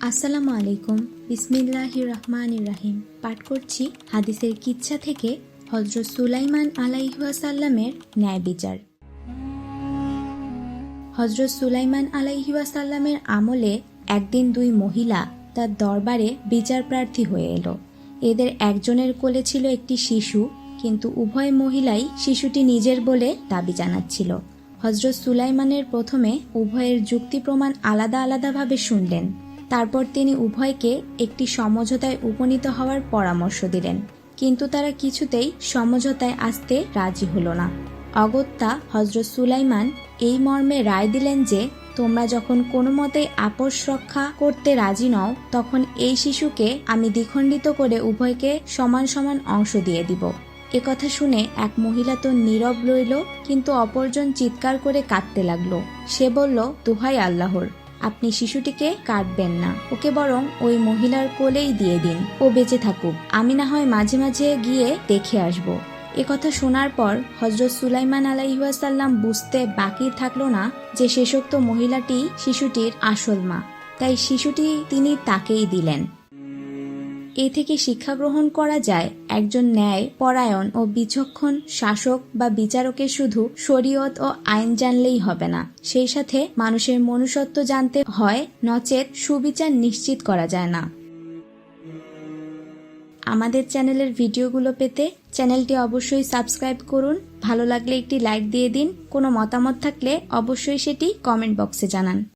আসসালামু আলাইকুম। বিসমিল্লাহির রহমান রাহিম। পাঠ করছি হাদিসের কিচ্ছা থেকে হজরত সুলাইমান আলাইহাসাল্লামের ন্যায় বিচার। হজরত সুলাইমান আলাইহাসাল্লামের আমলে একদিন দুই মহিলা তার দরবারে বিচার প্রার্থী হয়ে এলো। এদের একজনের কোলে ছিল একটি শিশু, কিন্তু উভয় মহিলাই শিশুটি নিজের বলে দাবি জানাচ্ছিল। হজরত সুলাইমানের প্রথমে উভয়ের যুক্তি প্রমাণ আলাদা আলাদাভাবে শুনলেন। তারপর তিনি উভয়কে একটি সমঝোতায় উপনীত হওয়ার পরামর্শ দিলেন। কিন্তু তারা কিছুতেই সমঝোতায় আসতে রাজি হলো না। অগত্যা হজরত সুলাইমান এই মর্মে রায় দিলেন যে, তোমরা যখন কোনো মতেই আপোষ রক্ষা করতে রাজি নও, তখন এই শিশুকে আমি দ্বিখণ্ডিত করে উভয়কে সমান সমান অংশ দিয়ে দিব। এ কথা শুনে এক মহিলা তো নীরব রইল, কিন্তু অপরজন চিৎকার করে কাঁদতে লাগল। সে বলল, দোহাই আল্লাহর। আপনি শিশুটিকে কাটবেন না। ওকে বরং ওই মহিলার কোলেই দিয়ে দিন। ও বেঁচে থাকুক। আমি না হয় মাঝে মাঝে গিয়ে দেখে আসব। এ কথা শোনার পর হজরত সুলাইমান আলাইহাসাল্লাম বুঝতে বাকি থাকল না যে শেষোক্ত মহিলাটি শিশুটির আসল মা। তাই শিশুটি তিনি তাকেই দিলেন। এ থেকে শিক্ষা গ্রহণ করা যায় একজন ন্যায়, পরায়ণ ও বিচক্ষণ শাসক বা বিচারকের শুধু শরীয়ত ও আইন জানলেই হবে না। সেই সাথে মানুষের মনুষ্যত্ব জানতে হয়, নচেত সুবিচার নিশ্চিত করা যায় না। আমাদের চ্যানেলের ভিডিওগুলো পেতে চ্যানেলটি অবশ্যই সাবস্ক্রাইব করুন। ভালো লাগলে একটি লাইক দিয়ে দিন। কোনো মতামত থাকলে অবশ্যই সেটি কমেন্ট বক্সে জানান।